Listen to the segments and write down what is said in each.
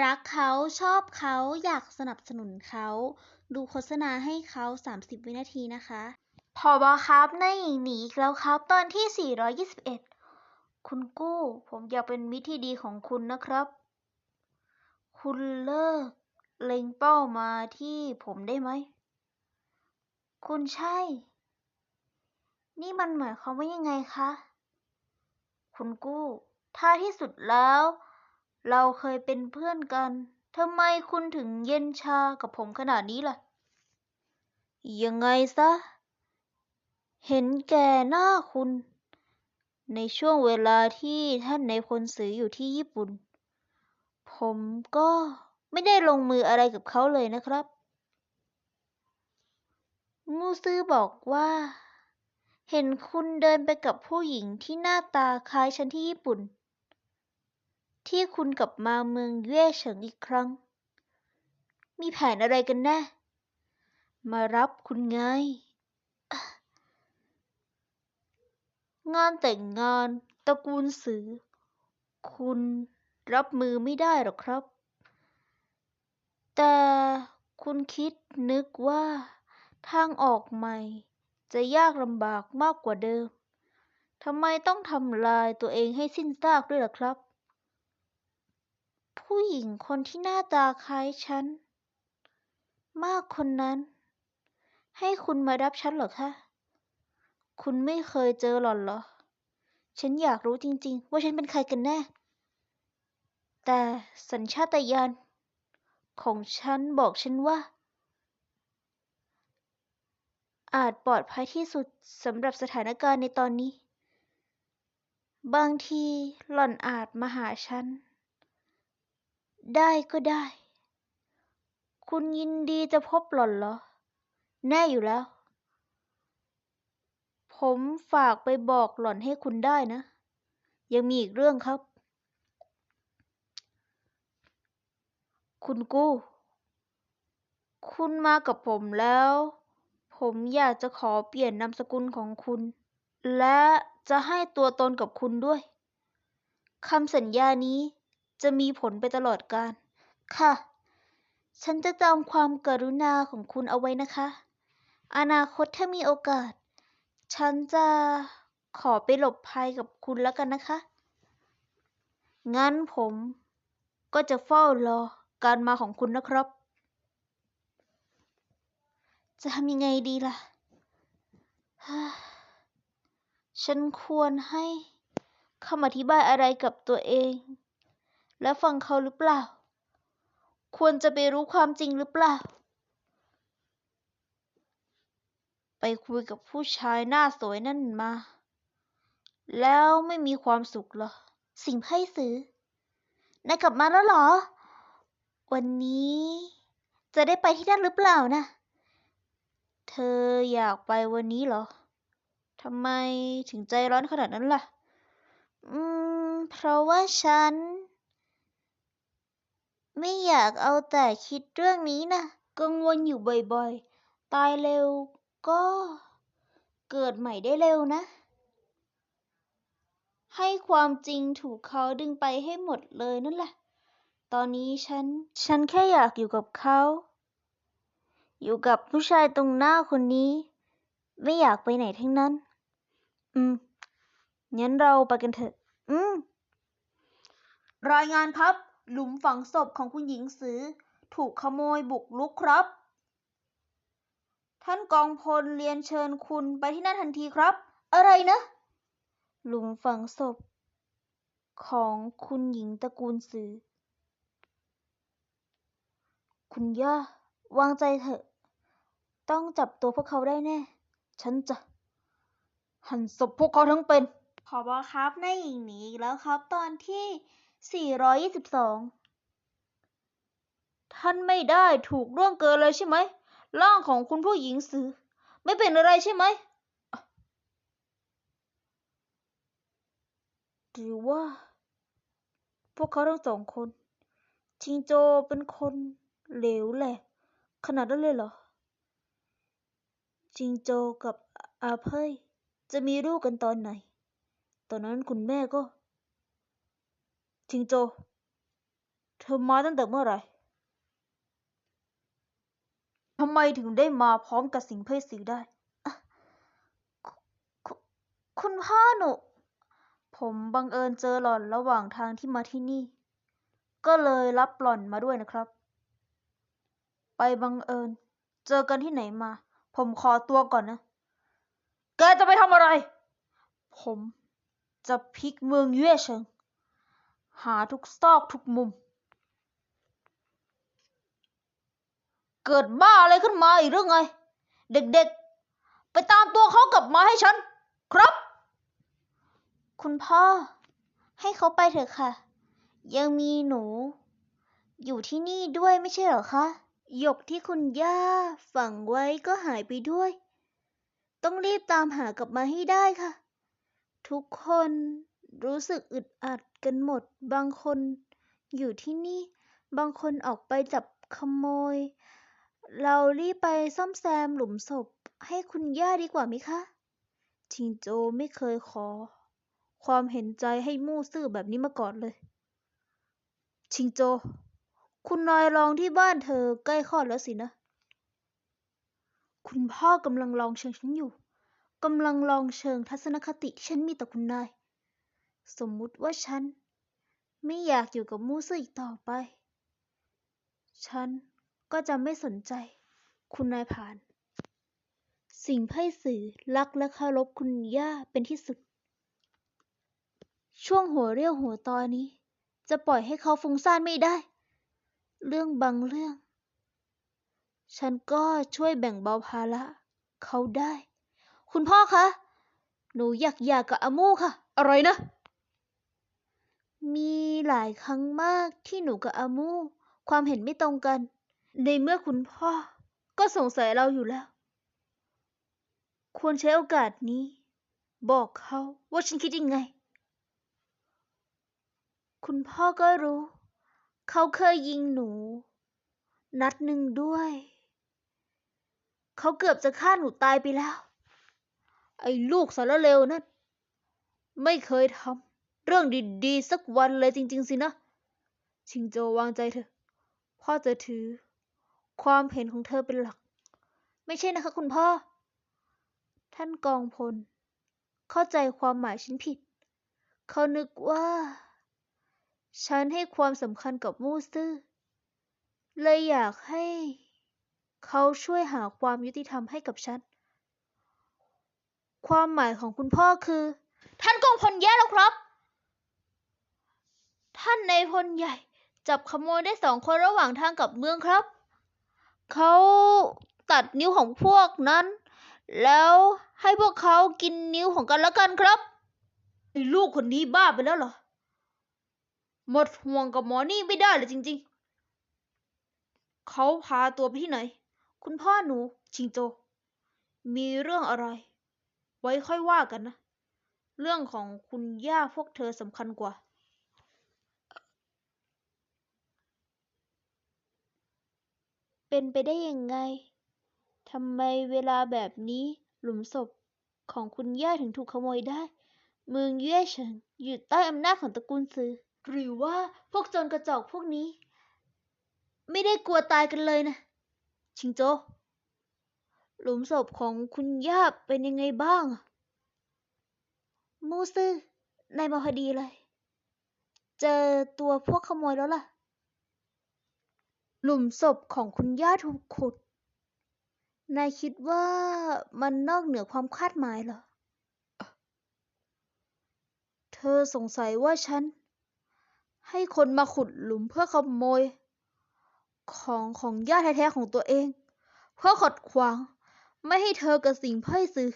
รักเขาชอบเขาอยากสนับสนุนเขา ดูโฆษณาให้เขา 30 วินาทีนะคะผอบอครับนายหญิงหนีอีกแล้วครับ ตอนที่ 421 คุณกู้ ผมอยากเป็นมิตรที่ดีของคุณนะครับ คุณเลิก เล็งเป้ามาที่ผมได้ไหม คุณใช่ นี่มันหมายความว่ายังไงคะ คุณกู้ ถ้าที่สุดแล้ว เราเคยเป็นเพื่อนกัน ทำไมคุณถึงเย็นชากับผมขนาดนี้ล่ะ ยังไงซะ เห็นแก่หน้าคุณ ในช่วงเวลาที่ท่านในายพลสืออยู่ที่ญี่ปุ่น ผมก็ไม่ได้ลงมืออะไรกับเขาเลยนะครับมูซือบอกว่า เห็นคุณเดินไปกับผู้หญิงที่หน้าตาคล้ายฉันที่ญี่ปุ่น ที่คุณกลับมาเมืองเย่เฉิงอีกครั้ง มีแผนอะไรกันแน่ มารับคุณไง งานแต่งงานตระกูลสือ คุณรับมือไม่ได้หรอกครับ แต่คุณคิดนึกว่าทางออกใหม่ จะยากลำบากมากกว่าเดิม ทำไมต้องทำลายตัวเองให้สิ้นซากด้วยล่ะครับ ผู้หญิงคนที่หน้าตาคล้ายฉัน มากคนนั้น ให้คุณมารับฉันเหรอคะคุณไม่เคยเจอหล่อนเหรอ ฉันอยากรู้จริง ๆ ว่าฉันเป็นใครกันแน่ แต่สัญชาตญาณของฉันบอกฉันว่า อาจปลอดภัยที่สุดสำหรับสถานการณ์ในตอนนี้ บางทีหล่อนอาจมาหาฉัน ได้ก็ได้ คุณยินดีจะพบหล่อนเหรอ แน่อยู่แล้ว ผมฝากไปบอกหล่อนให้คุณได้นะ ยังมีอีกเรื่องครับ คุณกู้ คุณมากับผมแล้ว ผมอยากจะขอเปลี่ยนนามสกุลของคุณ และจะให้ตัวตนกับคุณด้วยคำสัญญานี้ จะมีผลไปตลอดกาลค่ะ ฉันจะจำความกรุณาของคุณเอาไว้นะคะ อนาคตถ้ามีโอกาส ฉันจะขอไปหลบภัยกับคุณแล้วกันนะคะ งั้นผมก็จะเฝ้ารอการมาของคุณนะครับ จะทำยังไงดีล่ะ ฉันควรให้คำอธิบายอะไรกับตัวเอง และฟังเขาหรือเปล่า ควรจะไปรู้ความจริงหรือเปล่า ไปคุยกับผู้ชายหน้าสวยนั่นมา แล้วไม่มีความสุขเหรอ สิงไพ่สือนายกลับมาแล้วเหรอ วันนี้จะได้ไปที่นั่นหรือเปล่านะ เธออยากไปวันนี้เหรอทำไมถึงใจร้อนขนาดนั้นล่ะ อืม เพราะว่าฉัน ไม่อยากเอาแต่คิดเรื่องนี้นะ กังวลอยู่บ่อยๆ ตายเร็วก็ เกิดใหม่ได้เร็วนะ ให้ความจริงถูกเขาดึงไปให้หมดเลยนั่นแหละ ตอนนี้ฉัน ฉันแค่อยากอยู่กับเขา อยู่กับผู้ชายตรงหน้าคนนี้ ไม่อยากไปไหนทั้งนั้น อืม งั้นเราไปกันเถอะ อืม รายงานครับ หลุมฝังศพของคุณหญิงสือ ถูกขโมยบุกรุกครับ ท่านกองพลเรียนเชิญคุณไปที่นั่นทันทีครับ อะไรนะ หลุมฝังศพ ของคุณหญิงตระกูลสือ คุณย่าวางใจเถอะ ต้องจับตัวพวกเขาได้แน่ ฉันจะหั่นศพพวกเขาทั้งเป็น ขอบอครับนายหญิงหนีอีกแล้วครับตอนที่ 422 ท่านไม่ได้ถูกล่วงเกินเลยใช่ไหม ร่างของคุณผู้หญิงสือ ไม่เป็นอะไรใช่ไหม หรือว่า พวกเขาทั้งสองคน ชิงโจเป็นคนเหลวแหลกขนาดนั้นเลยเหรอ ชิงโจกับอาเพยจะมีลูกกันตอนไหน ตอนนั้นคุณแม่ก็ ชิงโจ เธอมาตั้งแต่เมื่อไหร่ทำไมถึงได้มาพร้อมกับสิ่งเพศสีได้อะคุคุณพ่อหนู ผมบังเอิญเจอหล่อนระหว่างทางที่มาที่นี่ ก็เลยรับหล่อนมาด้วยนะครับ ไปบังเอิญ เจอกันที่ไหนมา ผมขอตัวก่อนนะ แกจะไปทำอะไร ผมจะพลิกเมืองเย่เฉิง หาทุกซอกทุกมุม เกิดบ้าอะไรขึ้นมาอีกหรือไง เด็กๆ ไปตามตัวเขากลับมาให้ฉัน ครับ คุณพ่อ ให้เขาไปเถอะค่ะ ยังมีหนู อยู่ที่นี่ด้วยไม่ใช่เหรอคะหยกที่คุณย่าฝังไว้ก็หายไปด้วย ต้องรีบตามหากลับมาให้ได้ค่ะ ทุกคนรู้สึกอึดอัด กันหมด บางคนอยู่ที่นี่ บางคนออกไปจับขโมย เรารีบไปซ่อมแซมหลุมศพให้คุณย่าดีกว่าไหมคะชิงโจไม่เคยขอ ความเห็นใจให้มู่ซื่อแบบนี้มาก่อนเลย ชิงโจ คุณนายรองที่บ้านเธอใกล้คลอดแล้วสินะ คุณพ่อกำลังลองเชิงฉันอยู่กำลังลองเชิงทัศนคติที่ฉันมีต่อคุณนาย สมมุติว่าฉัน ไม่อยากอยู่กับมูซื่ออีกต่อไป ฉันก็จะไม่สนใจ คุณนายผ่าน สิ่งไพ่สื่อรักและเคารพคุณย่าเป็นที่สุด ช่วงหัวเรี่ยวหัวตอนนี้ จะปล่อยให้เขาฟุ้งซ่านไม่ได้ เรื่องบางเรื่อง ฉันก็ช่วยแบ่งเบาภาระเขาได้ คุณพ่อคะ หนูอยากหย่ากับอามูค่ะ อะไรนะ มีหลายครั้งมากที่หนูกับอามู ความเห็นไม่ตรงกัน ในเมื่อคุณพ่อ ก็สงสัยเราอยู่แล้ว ควรใช้โอกาสนี้ บอกเขาว่าฉันคิดยังไง คุณพ่อก็รู้ เขาเคยยิงหนู นัดหนึ่งด้วย เขาเกือบจะฆ่าหนูตายไปแล้ว ไอ้ลูกสารเลวนั่นไม่เคยทำ เรื่องดีๆ สักวันเลยจริง ๆ สินะ ชิงโจวางใจเถอะ พ่อจะถือ ความเห็นของเธอเป็นหลัก ไม่ใช่นะคะคุณพ่อ ท่านกองพล เข้าใจความหมายฉันผิด เขานึกว่า ฉันให้ความสำคัญกับมูซื่อ เลยอยากให้ เขาช่วยหาความยุติธรรมให้กับฉัน ความหมายของคุณพ่อคือ ท่านกองพลแย่แล้วครับ ท่านในพลใหญ่ จับขโมยได้สองคนระหว่างทางกลับเมืองครับ เขาตัดนิ้วของพวกนั้น แล้วให้พวกเขากินนิ้วของกันและกันครับไอ้ลูกคนนี้บ้าไปแล้วเหรอ หมดห่วงกับหมอนี่ไม่ได้เลยจริง ๆ เขาพาตัวไปที่ไหน คุณพ่อหนู ชิงโจ มีเรื่องอะไร ไว้ค่อยว่ากันนะ เรื่องของคุณย่าพวกเธอสำคัญกว่า เป็นไปได้ยังไง ทำไมเวลาแบบนี้หลุมศพของคุณย่าถึงถูกขโมยได้ เมืองเย่เฉิงอยู่ใต้อำนาจของตระกูลซือ หรือว่าพวกโจรกระจอกพวกนี้ ไม่ได้กลัวตายกันเลยนะ ชิงโจ หลุมศพของคุณย่าเป็นยังไงบ้าง มูซื่อนายมาพอดีเลย เจอตัวพวกขโมยแล้วล่ะ หลุมศพของคุณย่าถูกขุด นายคิดว่ามันนอกเหนือความคาดหมายเหรอ เธอสงสัยว่าฉัน ให้คนมาขุดหลุมเพื่อขโมย ของของญาแท้ๆของตัวเอง เพื่อขัดขวาง ไม่ให้เธอกับสิ่งไพ่สื่อ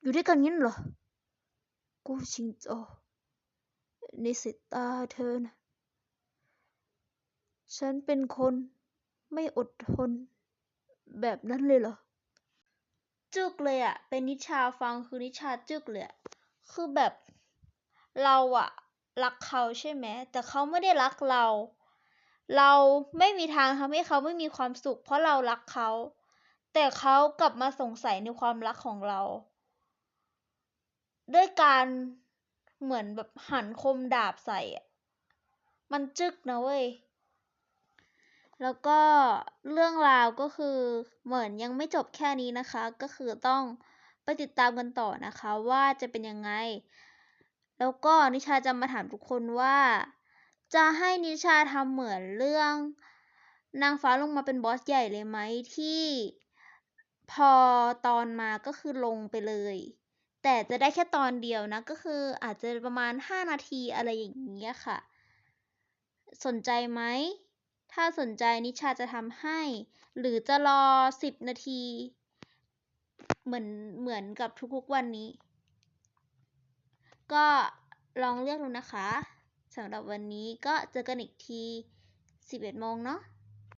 อยู่ด้วยกันงั้นเหรอ กูชิงโจในสายตาเธอนะฉันเป็นคน ไม่อดทน แบบนั้นเลยเหรอ จึกเลยอะเป็นนิชาฟังคือนิชาจึกเลยอะคือแบบเราอะรักเขาใช่ไหมแต่เขาไม่ได้รักเรา เราไม่มีทางทำให้เขาไม่มีความสุข เพราะเรารักเขา แต่เขากลับมาสงสัยในความรักของเรา ด้วยการเหมือนแบบหันคมดาบใส่อะมันจึกนะเว้ย แล้วก็เรื่องราวก็คือเหมือนยังไม่จบแค่นี้นะคะ ก็คือต้องไปติดตามกันต่อนะคะว่าจะเป็นยังไง แล้วก็นิชาจะมาถามทุกคนว่า จะให้นิชาทำเหมือนเรื่อง นางฟ้าลงมาเป็นบอสใหญ่เลยไหมที่พอตอนมาก็คือลงไปเลย แต่จะได้แค่ตอนเดียวนะ ก็คืออาจจะประมาณ 5 นาทีอะไรอย่างเงี้ยค่ะ สนใจไหม ถ้าสนใจนิชาจะทำให้ หรือจะรอ 10 นาที เหมือนเหมือนกับทุกๆวันนี้ ก็ลองเลือกดูนะคะสำหรับวันนี้ก็เจอกันอีกที 11โมงเนาะ